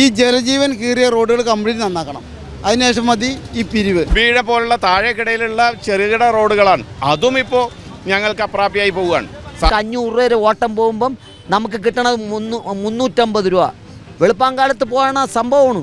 ഈ ജലജീവൻ കീറിയ റോഡുകൾ കംപ്ലീറ്റ് നന്നാക്കണം. അതിനുശേഷം മതി ഈ പിരിവ്. വീഴ പോലുള്ള താഴെക്കിടയിലുള്ള ചെറുകിട റോഡുകളാണ്. അതും ഇപ്പോൾ ഞങ്ങൾക്ക് അപ്രാപ്യമായി പോവുകയാണ് അഞ്ഞൂറ് രൂപ വരെ ഓട്ടം പോകുമ്പം നമുക്ക് കിട്ടണത് മുന്നൂ മുന്നൂറ്റമ്പത് രൂപ. വെളുപ്പാങ്കാലത്ത് പോകണ സംഭവമാണ്.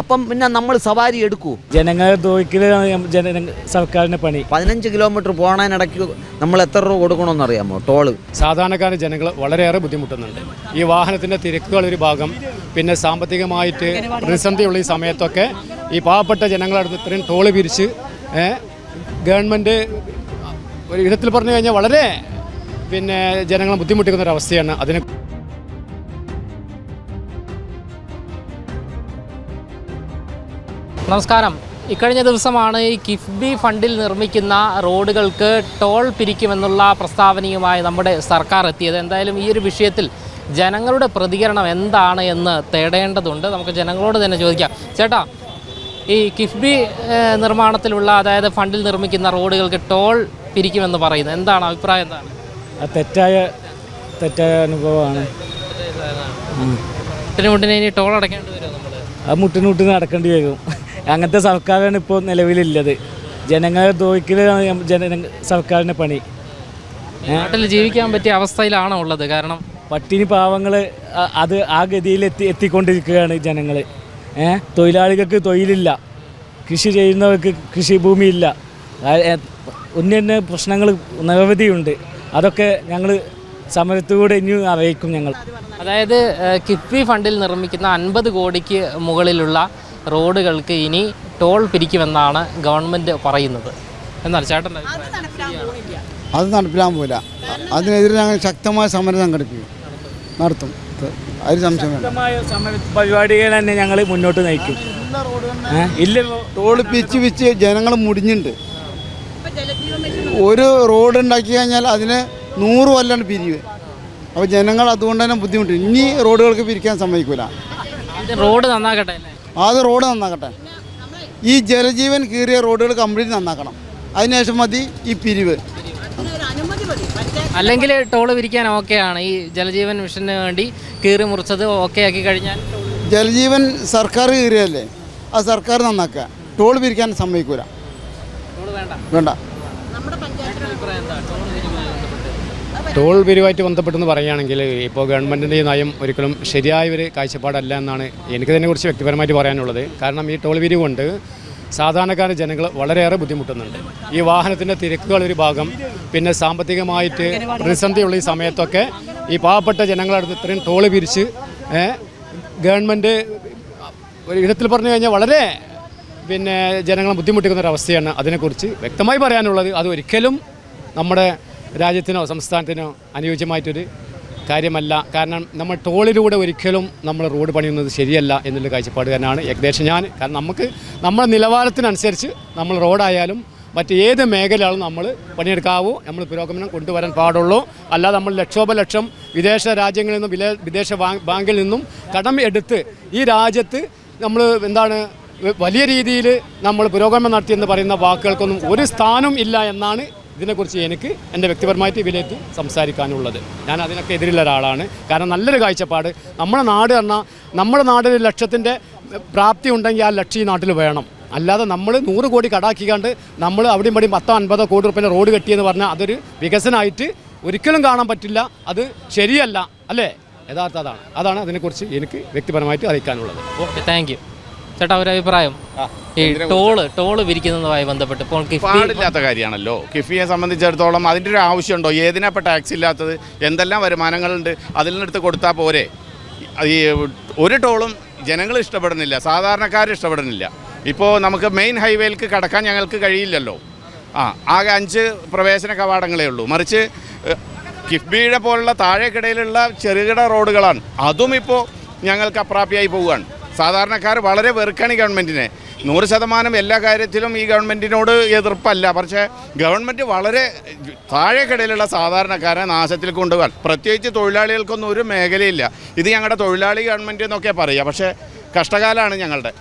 അപ്പം പിന്നെ നമ്മൾ സവാരി എടുക്കൂ. ജനങ്ങളെ ദ്രോഹിക്കലാണ് ജന സർക്കാരിന്റെ പണി. പതിനഞ്ച് കിലോമീറ്റർ പോകണതിനിടയ്ക്ക് നമ്മൾ എത്ര രൂപ കൊടുക്കണമെന്ന് അറിയാമോ? ടോൾ. സാധാരണക്കാർ ജനങ്ങൾ വളരെയേറെ ബുദ്ധിമുട്ടുന്നുണ്ട്. ഈ വാഹനത്തിന്റെ തിരക്കുകൾ ഒരു ഭാഗം പിന്നെ സാമ്പത്തികമായിട്ട് പ്രതിസന്ധിയുള്ള ഈ സമയത്തൊക്കെ ഈ പാവപ്പെട്ട ജനങ്ങളടുത്ത് ഇത്രയും ടോൾ പിരിച്ച് ഗവൺമെന്റ് ഗവൺമെന്റ് ഒരു വിധത്തിൽ പറഞ്ഞു കഴിഞ്ഞാൽ വളരെ പിന്നെ ജനങ്ങളെ ബുദ്ധിമുട്ടിക്കുന്ന ഒരു അവസ്ഥയാണ്. അതിന് നമസ്കാരം. ഇക്കഴിഞ്ഞ ദിവസമാണ് ഈ കിഫ്ബി ഫണ്ടിൽ നിർമ്മിക്കുന്ന റോഡുകൾക്ക് ടോൾ പിരിക്കുമെന്നുള്ള പ്രസ്താവനയുമായി നമ്മുടെ സർക്കാർ എത്തിയത്. എന്തായാലും ഈ ഒരു വിഷയത്തിൽ ജനങ്ങളുടെ പ്രതികരണം എന്താണ് എന്ന് തേടേണ്ടതുണ്ട്. നമുക്ക് ജനങ്ങളോട് തന്നെ ചോദിക്കാം. ചേട്ടാ ഈ കിഫ്ബി നിർമ്മാണത്തിലുള്ള അതായത് ഫണ്ടിൽ നിർമ്മിക്കുന്ന റോഡുകൾക്ക് ടോൾ പിരിക്കുമെന്ന് പറയുന്നത് എന്താണ്? അഭിപ്രായം എന്താണ്? തെറ്റായ തെറ്റായ അനുഭവമാണ്. മുട്ടിന് മുട്ടിന് ഇനി ടോൾ അടയ്ക്കേണ്ടി വരും നമ്മൾ അത് മുട്ടിനുമുട്ടിന് അടക്കേണ്ടി വരും. അങ്ങനത്തെ സർക്കാരാണ് ഇപ്പോൾ നിലവിലുള്ളത് ജനങ്ങളെ ദ്രോഹിക്കലാണ് ജന സർക്കാരിന്റെ പണി. നാട്ടിൽ ജീവിക്കാൻ പറ്റിയ അവസ്ഥയിലാണോ ഉള്ളത്? കാരണം പട്ടിണി പാവങ്ങൾ അത് ആ ഗതിയിൽ എത്തി എത്തിക്കൊണ്ടിരിക്കുകയാണ് ജനങ്ങൾ ഏഹ് തൊഴിലാളികൾക്ക് തൊഴിലില്ല. കൃഷി ചെയ്യുന്നവർക്ക് കൃഷിഭൂമിയില്ല. ഉന്നത പ്രശ്നങ്ങൾ നിരവധിയുണ്ട്. അതൊക്കെ ഞങ്ങൾ സമരത്തിലൂടെ ഇനിയും അറിയിക്കും ഞങ്ങൾ. അതായത് കിഫ്ബി ഫണ്ടിൽ നിർമ്മിക്കുന്ന അൻപത് കോടിക്ക് മുകളിലുള്ള റോഡുകൾക്ക് ഇനി ടോൾ പിരിക്കുമെന്നാണ് ഗവൺമെന്റ് പറയുന്നത്. എന്നാൽ ചേട്ടൻ? അത് നടപ്പിലാൻ പോല അതിനെതിരെ ഞങ്ങൾ ശക്തമായ സമരം സംഘടിപ്പിക്കും. നടത്തും. അതിൽ സംശയം ശക്തമായ സമര പരിപാടികൾ തന്നെ ഞങ്ങൾ മുന്നോട്ട് നയിക്കും. ഇല്ല ടോൾ പിച്ച് പിച്ച് ജനങ്ങൾ മുടിഞ്ഞിട്ടുണ്ട് ഒരു റോഡ് ഉണ്ടാക്കി കഴിഞ്ഞാൽ അതിന് നൂറ് കൊല്ലാണ് പിരിവ്. അപ്പോൾ ജനങ്ങൾ അതുകൊണ്ട് തന്നെ ബുദ്ധിമുട്ട്. ഇനി റോഡുകൾക്ക് പിരിക്കാൻ സമ്മതിക്കൂല. റോഡ് നന്നാക്കട്ടെ ആദ്യം റോഡ് നന്നാക്കട്ടെ. ഈ ജലജീവൻ കീറിയ റോഡുകൾ കംപ്ലീറ്റ് നന്നാക്കണം. അതിനുശേഷം മതി ഈ പിരിവ്. അല്ലെങ്കിൽ ടോൾ പിരിക്കാൻ ഓക്കെയാണ്. ഈ ജലജീവൻ മിഷന് വേണ്ടി കീറി മുറിച്ചത് ഓക്കെ ആക്കി കഴിഞ്ഞാൽ ജലജീവൻ സർക്കാർ കീറിയല്ലേ ആ സർക്കാർ നന്നാക്കുക. ടോൾ പിരിക്കാൻ സമ്മതിക്കൂല. വേണ്ട. വേണ്ട. വേണ്ട അഭിപ്രായം എന്താ? ടോൾ പിരിവായിട്ട് ബന്ധപ്പെട്ടെന്ന് പറയുകയാണെങ്കിൽ ഇപ്പോൾ ഗവൺമെന്റിന്റെ ഈ നയം ഒരിക്കലും ശരിയായ ഒരു കാഴ്ചപ്പാടല്ല എന്നാണ് എനിക്ക് ഇതിനെക്കുറിച്ച് വ്യക്തിപരമായിട്ട് പറയാനുള്ളത്. കാരണം ഈ ടോൾ പിരിവ് കൊണ്ട് സാധാരണക്കാർ ജനങ്ങൾ വളരെയേറെ ബുദ്ധിമുട്ടുന്നുണ്ട്. ഈ വാഹനത്തിന്റെ തിരക്കുകൾ ഒരു ഭാഗം പിന്നെ സാമ്പത്തികമായിട്ട് പ്രതിസന്ധിയുള്ള ഈ സമയത്തൊക്കെ ഈ പാവപ്പെട്ട ജനങ്ങളടുത്ത് ഇത്രയും ടോൾ പിരിച്ച് ഗവൺമെന്റ് ഒരു ഇടത്തിൽ പറഞ്ഞു കഴിഞ്ഞാൽ വളരെ പിന്നെ ജനങ്ങളെ ബുദ്ധിമുട്ടിക്കുന്ന ഒരു അവസ്ഥയാണ് അതിനെക്കുറിച്ച് വ്യക്തമായി പറയാനുള്ളത്. അത് ഒരിക്കലും നമ്മുടെ രാജ്യത്തിനോ സംസ്ഥാനത്തിനോ അനുയോജ്യമായിട്ടൊരു കാര്യമല്ല. കാരണം നമ്മൾ ടോളിലൂടെ ഒരിക്കലും നമ്മൾ റോഡ് പണിയുന്നത് ശരിയല്ല എന്നുള്ള കാഴ്ചപ്പാട് തന്നെയാണ് ഏകദേശം ഞാൻ. കാരണം നമുക്ക് നമ്മുടെ നിലവാരത്തിനനുസരിച്ച് നമ്മൾ റോഡായാലും മറ്റ് ഏത് മേഖലകളും നമ്മൾ പണിയെടുക്കാവൂ. നമ്മൾ പുരോഗമനം കൊണ്ടുവരാൻ പാടുള്ളൂ. അല്ലാതെ നമ്മൾ ലക്ഷോപലക്ഷം വിദേശ രാജ്യങ്ങളിൽ നിന്നും വിദേശ ബാങ്കിൽ നിന്നും കടം എടുത്ത് ഈ രാജ്യത്ത് നമ്മൾ എന്താണ് വലിയ രീതിയിൽ നമ്മൾ പുരോഗമനം നടത്തിയെന്ന് പറയുന്ന വാക്കുകൾക്കൊന്നും ഒരു സ്ഥാനം ഇല്ല എന്നാണ് ഇതിനെക്കുറിച്ച് എനിക്ക് എന്റെ വ്യക്തിപരമായിട്ട് വിലയിരുത്തി സംസാരിക്കാനുള്ളത്. ഞാൻ അതിനൊക്കെ എതിരുള്ള ഒരാളാണ്. കാരണം നല്ലൊരു കാഴ്ചപ്പാട്. നമ്മുടെ നാട് പറഞ്ഞാൽ നമ്മുടെ നാടിന് ലക്ഷ്യത്തിന്റെ പ്രാപ്തി ഉണ്ടെങ്കിൽ ആ ലക്ഷ്യം ഈ നാട്ടിൽ വേണം. അല്ലാതെ നമ്മൾ നൂറ് കോടി കടാക്കിക്കാണ്ട് നമ്മൾ അവിടെയും ഇവിടെയും പത്തോ അൻപതോ കോടി റുപ്യ റോഡ് കെട്ടിയെന്ന് പറഞ്ഞാൽ അതൊരു വികസനമായിട്ട് ഒരിക്കലും കാണാൻ പറ്റില്ല. അത് ശരിയല്ല. അല്ലേ? യഥാർത്ഥ അതാണ്. അതാണ് അതിനെക്കുറിച്ച് എനിക്ക് വ്യക്തിപരമായിട്ട് അറിയിക്കാനുള്ളത്. ഓക്കെ താങ്ക് ചേട്ടാ ഒരു അഭിപ്രായം. ഈ ടോൾ ടോൾ പിരിക്കുന്നതുമായി ബന്ധപ്പെട്ട് ഇപ്പോൾ പാടില്ലാത്ത കാര്യമാണല്ലോ. കിഫിയെ സംബന്ധിച്ചിടത്തോളം അതിന്റെ ഒരു ആവശ്യമുണ്ടോ? ഏതിനാ ഇപ്പോൾ ടാക്സ് ഇല്ലാത്തത്? എന്തെല്ലാം വരുമാനങ്ങളുണ്ട്? അതിൽ നിന്നെടുത്ത് കൊടുത്താൽ പോരെ? ഈ ഒരു ടോളും ജനങ്ങൾ ഇഷ്ടപ്പെടുന്നില്ല സാധാരണക്കാർ ഇഷ്ടപ്പെടുന്നില്ല. ഇപ്പോൾ നമുക്ക് മെയിൻ ഹൈവേയിലേക്ക് കടക്കാൻ ഞങ്ങൾക്ക് കഴിയില്ലല്ലോ. ആ ആകെ അഞ്ച് പ്രവേശന കവാടങ്ങളേ ഉള്ളൂ. മറിച്ച് കിഫ്ബിയുടെ പോലുള്ള താഴെക്കിടയിലുള്ള ചെറുകിട റോഡുകളാണ്. അതും ഇപ്പോൾ ഞങ്ങൾക്ക് അപ്രാപ്യമായി പോവുകയാണ്. സാധാരണക്കാർ വളരെ വെറുക്കാണ് ഈ ഗവൺമെന്റിനെ നൂറ് ശതമാനം എല്ലാ കാര്യത്തിലും ഈ ഗവൺമെന്റിനോട് എതിർപ്പല്ല. പക്ഷേ ഗവൺമെന്റ് വളരെ താഴെക്കിടയിലുള്ള സാധാരണക്കാരെ നാശത്തിൽ കൊണ്ടുപോകാൻ. പ്രത്യേകിച്ച് തൊഴിലാളികൾക്കൊന്നും ഒരു മേഖലയില്ല. ഇത് ഞങ്ങളുടെ തൊഴിലാളി ഗവൺമെന്റ് എന്നൊക്കെ പറയുക. പക്ഷേ കഷ്ടകാലമാണ് ഞങ്ങളുടെ.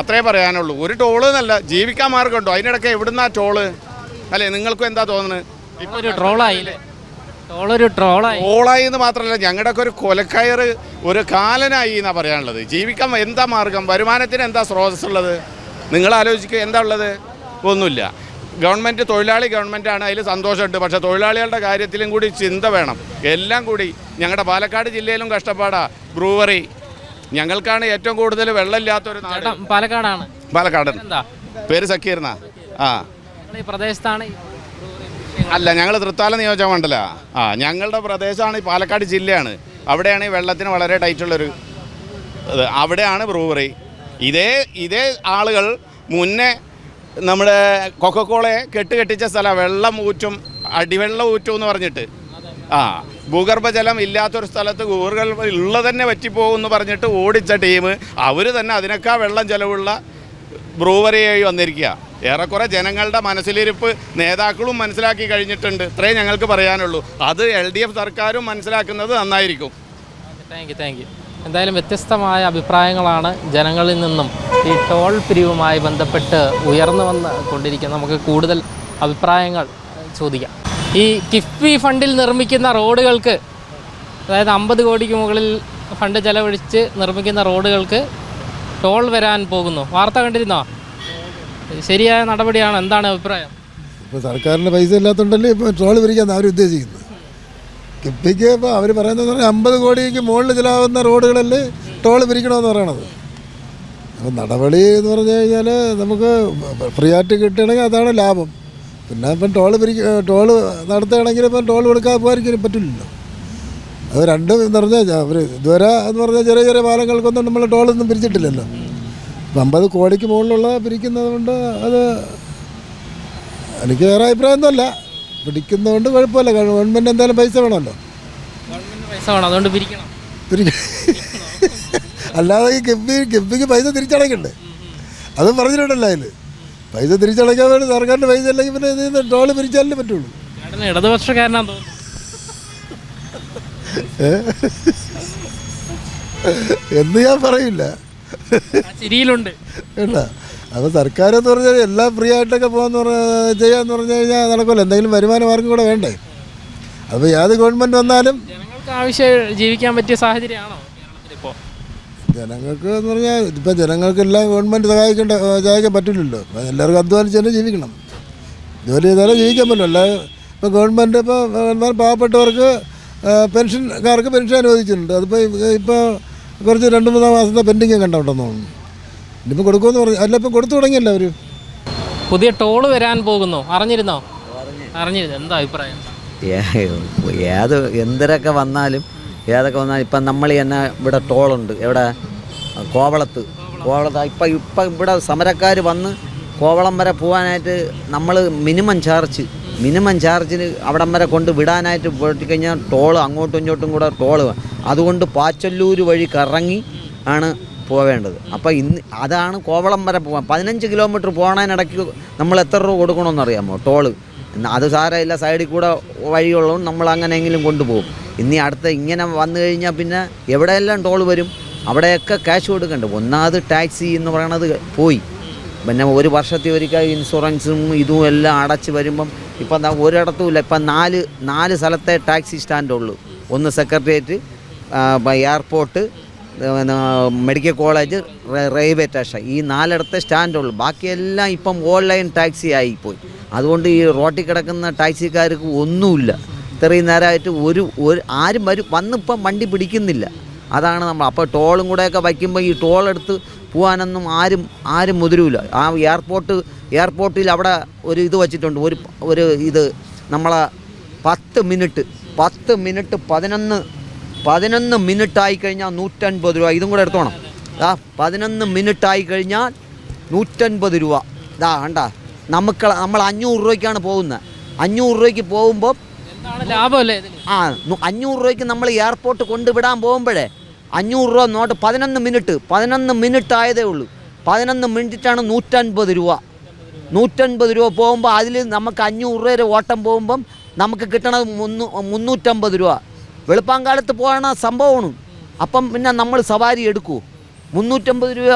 അത്രേ പറയാനുള്ളൂ. ഒരു ടോൾ എന്നല്ല ജീവിക്കാൻ മാർഗമുണ്ടോ അതിനിടയ്ക്ക് എവിടുന്നാ ടോൾ? അല്ലേ നിങ്ങൾക്കും എന്താ തോന്നുന്നത് ഇപ്പോൾ ഒരു ട്രോളായില്ലേ ടോളൊരു ട്രോളായി. ഓളായി എന്ന് മാത്രമല്ല ഞങ്ങളുടെയൊക്കെ ഒരു കൊലക്കയറ് ഒരു കാലനായി എന്നാ പറയാനുള്ളത്. ജീവിക്കാൻ എന്താ മാർഗം? വരുമാനത്തിന് എന്താ സ്രോതസ് ഉള്ളത് നിങ്ങൾ ആലോചിക്കുക എന്താ ഉള്ളത്? ഒന്നുമില്ല. ഗവൺമെന്റ് തൊഴിലാളി ഗവൺമെന്റാണ് അതിൽ സന്തോഷമുണ്ട്. പക്ഷെ തൊഴിലാളികളുടെ കാര്യത്തിലും കൂടി ചിന്ത വേണം. എല്ലാം കൂടി ഞങ്ങളുടെ പാലക്കാട് ജില്ലയിലും കഷ്ടപ്പാടാ. ബ്രൂവറി. ഞങ്ങൾക്കാണ് ഏറ്റവും കൂടുതൽ വെള്ളമില്ലാത്തൊരു നാട്. പാലക്കാടാണ്. പാലക്കാട്. പേര് സക്കീർന്ന. ആ. ഈ പ്രദേശത്താണ് അല്ല ഞങ്ങൾ തൃത്താല നിയോജക മണ്ഡല. ആ ഞങ്ങളുടെ പ്രദേശമാണ് ഈ പാലക്കാട് ജില്ലയാണ്. അവിടെയാണ് ഈ വെള്ളത്തിന് വളരെ ടൈറ്റുള്ളൊരു ഇത്. അവിടെയാണ് ബ്രൂവറി. ഇതേ ഇതേ ആളുകൾ മുന്നേ നമ്മുടെ കൊക്കക്കോളയെ കെട്ടുകെട്ടിച്ച സ്ഥലം വെള്ളം ഊറ്റും അടിവെള്ളം ഊറ്റും എന്ന് പറഞ്ഞിട്ട്. ആ ഭൂഗർഭജലം ഇല്ലാത്തൊരു സ്ഥലത്ത് ഭൂഗർഭ ഉള്ളത് തന്നെ പറ്റിപ്പോകും എന്ന് പറഞ്ഞിട്ട് ഓടിച്ച ടീം അവർ തന്നെ അതിനേക്കാൾ വെള്ളം ചിലവുള്ള ബ്രൂവറിയായി വന്നിരിക്കുക. ഏറെക്കുറെ ജനങ്ങളുടെ മനസ്സിലിരിപ്പ് നേതാക്കളും മനസ്സിലാക്കി കഴിഞ്ഞിട്ടുണ്ട്. ഇത്രയും ഞങ്ങൾക്ക് പറയാനുള്ളൂ. അത് എൽ ഡി എഫ് സർക്കാരും മനസ്സിലാക്കുന്നത് നന്നായിരിക്കും. താങ്ക് യു താങ്ക് യു എന്തായാലും വ്യത്യസ്തമായ അഭിപ്രായങ്ങളാണ് ജനങ്ങളിൽ നിന്നും ഈ ടോൾ പിരിവുമായി ബന്ധപ്പെട്ട് ഉയർന്നു വന്ന് കൊണ്ടിരിക്കുന്ന നമുക്ക് കൂടുതൽ അഭിപ്രായങ്ങൾ ചോദിക്കാം. ഈ കിഫ്ബി ഫണ്ടിൽ നിർമ്മിക്കുന്ന റോഡുകൾക്ക് അതായത് അമ്പത് കോടിക്ക് മുകളിൽ ഫണ്ട് ചെലവഴിച്ച് നിർമ്മിക്കുന്ന റോഡുകൾക്ക് ടോൾ വരാൻ പോകുന്നു. വാർത്ത കണ്ടിരുന്നോ? ശരിയായ നടപടിയാണ് എന്താണ് അഭിപ്രായം? ഇപ്പോൾ സർക്കാരിന് പൈസ ഇല്ലാത്തതുകൊണ്ടല്ലേ ഇപ്പോൾ ട്രോൾ പിരിക്കാൻ അവർ ഉദ്ദേശിക്കുന്നത്. കിപ്പിക്ക് ഇപ്പോൾ അവർ പറയുന്നത് പറഞ്ഞാൽ അമ്പത് കോടിക്ക് മുകളിൽ ചിലാവുന്ന റോഡുകളല്ലേ ടോൾ പിരിക്കണമെന്ന് പറയണത്. അപ്പോൾ നടപടി എന്ന് പറഞ്ഞു കഴിഞ്ഞാൽ നമുക്ക് ഫ്രീ ആയിട്ട് കിട്ടുകയാണെങ്കിൽ അതാണ് ലാഭം. പിന്നെ ഇപ്പം ടോൾ പിരിക്ക ടോൾ നടത്തുകയാണെങ്കിൽ ഇപ്പം ടോൾ കൊടുക്കാൻ പോകാതിരിക്കാൻ പറ്റില്ലല്ലോ. അത് രണ്ടും എന്ന് പറഞ്ഞാൽ അവർ ഇതുവരെ എന്ന് പറഞ്ഞാൽ ചെറിയ ചെറിയ പാലങ്ങൾക്കൊന്നും നമ്മൾ ടോളൊന്നും പിരിച്ചിട്ടില്ലല്ലോ. അപ്പം അമ്പത് കോടിക്ക് മുകളിലുള്ള പിരിക്കുന്നത് കൊണ്ട് അത് എനിക്ക് വേറെ അഭിപ്രായമൊന്നുമല്ല പിടിക്കുന്നതുകൊണ്ട് കുഴപ്പമില്ല. ഗവൺമെന്റ് എന്തായാലും പൈസ വേണമല്ലോ. പൈസ വേണം. അതുകൊണ്ട് പിരിക്കണം. പിരി അല്ലാതെ ഈ കിഫ്ബി കിഫ്ബിക്ക് പൈസ തിരിച്ചടയ്ക്കണ്ടേ? അതും പറഞ്ഞിട്ടുണ്ടല്ലോ അതിൽ പൈസ തിരിച്ചടയ്ക്കാൻ വേണ്ടി സർക്കാരിന്റെ പൈസ അല്ലെങ്കിൽ പിന്നെ ടോൾ പിരിച്ചാലേ പറ്റുള്ളൂ. കാരണം തോന്നുന്നു. എന്ന് ഞാൻ പറയില്ല. ശരിയിലുണ്ട് കേട്ടോ അപ്പോൾ സർക്കാർ എന്ന് പറഞ്ഞാൽ എല്ലാം ഫ്രീ ആയിട്ടൊക്കെ പോകാന്ന് പറഞ്ഞ ചെയ്യാന്ന് പറഞ്ഞു കഴിഞ്ഞാൽ നടക്കുമല്ലോ. എന്തെങ്കിലും വരുമാന മാർഗം കൂടെ വേണ്ടേ? അപ്പോൾ ഏത് ഗവൺമെന്റ് വന്നാലും ജനങ്ങൾക്ക് ആവശ്യം ജീവിക്കാൻ പറ്റിയ സാഹചര്യമാണോ ജനങ്ങൾക്ക് എന്ന് പറഞ്ഞാൽ ഇപ്പം ജനങ്ങൾക്കെല്ലാം ഗവൺമെന്റ് സഹായിക്കേണ്ട സഹായിക്കാൻ പറ്റില്ലല്ലോ. എല്ലാവർക്കും അധ്വാനിച്ച് തന്നെ ജീവിക്കണം. ജോലി ചെയ്താലേ ജീവിക്കാൻ പറ്റുമല്ലോ അല്ലാതെ ഇപ്പോൾ ഗവൺമെന്റ് ഇപ്പോൾ പാവപ്പെട്ടവർക്ക് പെൻഷൻകാർക്ക് പെൻഷൻ അനുവദിച്ചിട്ടുണ്ട്. അതിപ്പോൾ ഇപ്പോൾ കുറച്ച് രണ്ട് മൂന്നാം മാസത്തെ പെൻഡിങ് കണ്ടുണ്ടെന്ന് തോന്നുന്നു. ഇനിയിപ്പോൾ കൊടുക്കുമെന്ന് പറഞ്ഞു അല്ല ഇപ്പം കൊടുത്തു തുടങ്ങിയല്ല അവർ പുതിയ ടോൾ വരാൻ പോകുന്നു. അറിഞ്ഞിരുന്നോ? അറിഞ്ഞിരുന്നു? എന്താ അഭിപ്രായം? ഏത് എന്തരൊക്കെ വന്നാലും ഏതൊക്കെ വന്നാലും ഇപ്പം നമ്മൾ തന്നെ ഇവിടെ ടോളുണ്ട്. എവിടെ? കോവളത്ത്. കോവളത്ത് ഇപ്പം ഇപ്പം ഇവിടെ സമരക്കാർ വന്ന് കോവളം വരെ പോകാനായിട്ട് നമ്മൾ മിനിമം ചാർജ് മിനിമം ചാർജിന് അവിടം വരെ കൊണ്ട് വിടാനായിട്ട് പോയിക്കഴിഞ്ഞാൽ ടോൾ അങ്ങോട്ടും ഇങ്ങോട്ടും കൂടെ ടോൾ അതുകൊണ്ട് പാച്ചല്ലൂർ വഴി കറങ്ങി ആണ് പോവേണ്ടത്. അപ്പോൾ ഇന്ന് അതാണ് കോവളം വരെ പോകാൻ പതിനഞ്ച് കിലോമീറ്റർ പോകണതിനിടയ്ക്ക് നമ്മൾ എത്ര രൂപ കൊടുക്കണമെന്നറിയാമോ ടോൾ? അത് സാരമില്ല സൈഡിൽ കൂടെ വഴിയുള്ളതുകൊണ്ട് നമ്മൾ അങ്ങനെയെങ്കിലും കൊണ്ടുപോകും. ഇനി അടുത്ത ഇങ്ങനെ വന്നു കഴിഞ്ഞാൽ പിന്നെ എവിടെയെല്ലാം ടോൾ വരും? അവിടെയൊക്കെ ക്യാഷ് കൊടുക്കണ്ട. ഒന്നാമത് ടാക്സി എന്ന് പറയണത് പോയി. പിന്നെ ഒരു വർഷത്തെ ഒരിക്കൽ ഇൻഷുറൻസും ഇതും എല്ലാം അടച്ച് വരുമ്പം ഇപ്പം ഒരിടത്തുമില്ല ഇപ്പം നാല് നാല് സ്ഥലത്തെ ടാക്സി സ്റ്റാൻഡുള്ളൂ. ഒന്ന് secretariat airport medical college railway station. ഈ നാലിടത്തെ സ്റ്റാൻഡുള്ളൂ. ബാക്കിയെല്ലാം ഇപ്പം ഓൺലൈൻ ടാക്സി ആയിപ്പോയി. അതുകൊണ്ട് ഈ റോട്ടിൽ കിടക്കുന്ന ടാക്സിക്കാർക്ക് ഒന്നുമില്ല. ഇത്രയും നേരമായിട്ട് ഒരു ഒരു ആരും വരും. വന്നിപ്പം വണ്ടി പിടിക്കുന്നില്ല. അതാണ് നമ്മൾ. അപ്പോൾ ടോളും കൂടെയൊക്കെ വയ്ക്കുമ്പോൾ ഈ ടോൾ എടുത്ത് പോകാനൊന്നും ആരും ആരും മുതിരൂല. ആ എയർപോർട്ട് എയർപോർട്ടിൽ അവിടെ ഒരു ഇത് വച്ചിട്ടുണ്ട്. ഒരു ഒരു ഇത് നമ്മളെ പത്ത് മിനിറ്റ് പത്ത് മിനിറ്റ് പതിനൊന്ന് പതിനൊന്ന് മിനിറ്റ് ആയി കഴിഞ്ഞാൽ നൂറ്റൻപത് രൂപ. ഇതും കൂടെ എടുത്തോണം. ആ പതിനൊന്ന് മിനിറ്റ് ആയി കഴിഞ്ഞാൽ നൂറ്റൻപത് രൂപ. ഇതാ കണ്ട. നമുക്ക് നമ്മൾ അഞ്ഞൂറ് രൂപയ്ക്കാണ് പോകുന്നത്. അഞ്ഞൂറ് രൂപയ്ക്ക് പോകുമ്പോൾ ലാഭമല്ലേ ആ അഞ്ഞൂറ് രൂപയ്ക്ക് നമ്മൾ എയർപോർട്ട് കൊണ്ടുവിടാൻ പോകുമ്പോഴേ അഞ്ഞൂറ് രൂപ നോട്ട് പതിനൊന്ന് മിനിറ്റ് പതിനൊന്ന് മിനിറ്റ് ആയതേ ഉള്ളൂ. പതിനൊന്ന് മിനിറ്റാണ് നൂറ്റൻപത് രൂപ. നൂറ്റൻപത് രൂപ പോകുമ്പോൾ അതിൽ നമുക്ക് അഞ്ഞൂറ് രൂപ ഓട്ടം പോകുമ്പം നമുക്ക് കിട്ടണത് മുന്നൂ മുന്നൂറ്റമ്പത് രൂപ. വെളുപ്പാങ്കാലത്ത് പോകണ സംഭവമാണ്. അപ്പം പിന്നെ നമ്മൾ സവാരി എടുക്കൂ. മുന്നൂറ്റമ്പത് രൂപ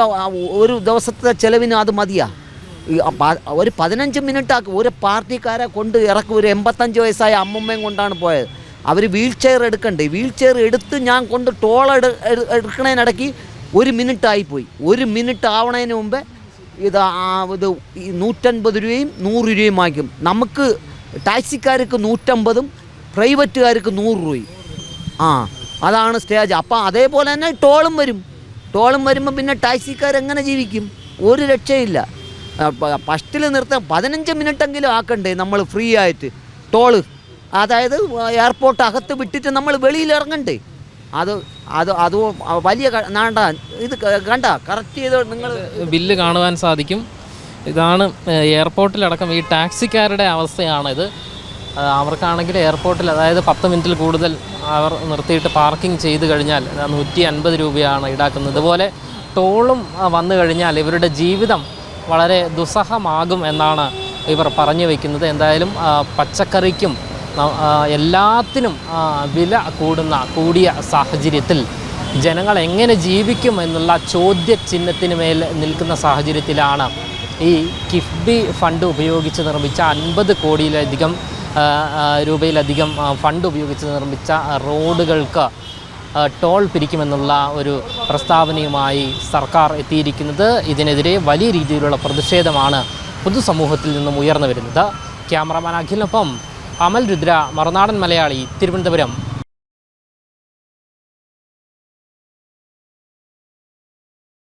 ഒരു ദിവസത്തെ ചിലവിന് അത് മതിയാ. ഈ പ- ഒരു പതിനഞ്ച് മിനിറ്റ് ആക്കും ഒരു പാർട്ടിക്കാരെ കൊണ്ട് ഇറക്കി ഒരു എൺപത്തഞ്ച് വയസ്സായ അമ്മമ്മയും കൊണ്ടാണ് പോയത്. അവർ വീൽ ചെയർ എടുക്കണ്ടേ. വീൽ ചെയർ എടുത്ത് ഞാൻ കൊണ്ട് ടോൾ എടു എടുക്കണേനിടയ്ക്ക് ഒരു മിനിറ്റ് ആയിപ്പോയി ഒരു മിനിറ്റ് ആവണതിന് മുമ്പേ ഇത് ഇത് നൂറ്റൻപത് രൂപയും നൂറ് രൂപയും വാങ്ങിക്കും. നമുക്ക് ടാക്സിക്കാർക്ക് നൂറ്റമ്പതും പ്രൈവറ്റുകാർക്ക് നൂറ് രൂപയും. ആ അതാണ് സ്റ്റേജ്. അപ്പം അതേപോലെ തന്നെ ടോളും വരും. ടോളും വരുമ്പോൾ പിന്നെ ടാക്സിക്കാർ എങ്ങനെ ജീവിക്കും? ഒരു രക്ഷയില്ല. ഫസ്റ്റിൽ നിർത്താൻ പതിനഞ്ച് മിനിറ്റെങ്കിലും ആക്കണ്ടേ നമ്മൾ ഫ്രീ ആയിട്ട്. ടോൾ. അതായത് എയർപോർട്ട് അകത്ത് വിട്ടിട്ട് നമ്മൾ വെളിയിൽ ഇറങ്ങണ്ടേ. അത് അത് അത് വലിയ നാണ്ട ഇത് കണ്ട കറക്റ്റ് ചെയ്ത് നിങ്ങൾ ബില്ല് കാണുവാൻ സാധിക്കും. ഇതാണ് എയർപോർട്ടിലടക്കം ഈ ടാക്സിക്കാരുടെ അവസ്ഥയാണിത്. അവർക്കാണെങ്കിൽ എയർപോർട്ടിൽ അതായത് പത്ത് മിനിറ്റിൽ കൂടുതൽ അവർ നിർത്തിയിട്ട് പാർക്കിംഗ് ചെയ്ത് കഴിഞ്ഞാൽ നൂറ്റി അൻപത് രൂപയാണ് ഈടാക്കുന്നത്. ഇതുപോലെ ടോളും വന്നു കഴിഞ്ഞാൽ ഇവരുടെ ജീവിതം വളരെ ദുസ്സഹമാകും എന്നാണ് ഇവർ പറഞ്ഞു വയ്ക്കുന്നത് എന്തായാലും പച്ചക്കറിക്കും എല്ലാത്തിനും വില കൂടുന്ന കൂടിയ സാഹചര്യത്തിൽ ജനങ്ങൾ എങ്ങനെ ജീവിക്കും എന്നുള്ള ചോദ്യചിഹ്നത്തിന് മേൽ നിൽക്കുന്ന സാഹചര്യത്തിലാണ് ഈ കിഫ്ബി ഫണ്ട് ഉപയോഗിച്ച് നിർമ്മിച്ച അൻപത് കോടിയിലധികം രൂപയിലധികം ഫണ്ട് ഉപയോഗിച്ച് നിർമ്മിച്ച റോഡുകൾക്ക് ടോൾ പിരിക്കുമെന്നുള്ള ഒരു പ്രസ്താവനയുമായി സർക്കാർ എത്തിയിരിക്കുന്നത് ഇതിനെതിരെ വലിയ രീതിയിലുള്ള പ്രതിഷേധമാണ് പൊതുസമൂഹത്തിൽ നിന്നും ഉയർന്നു വരുന്നത്. ക്യാമറമാൻ അഖിലിനൊപ്പം അമൽ രുദ്ര മറുനാടൻ മലയാളി തിരുവനന്തപുരം.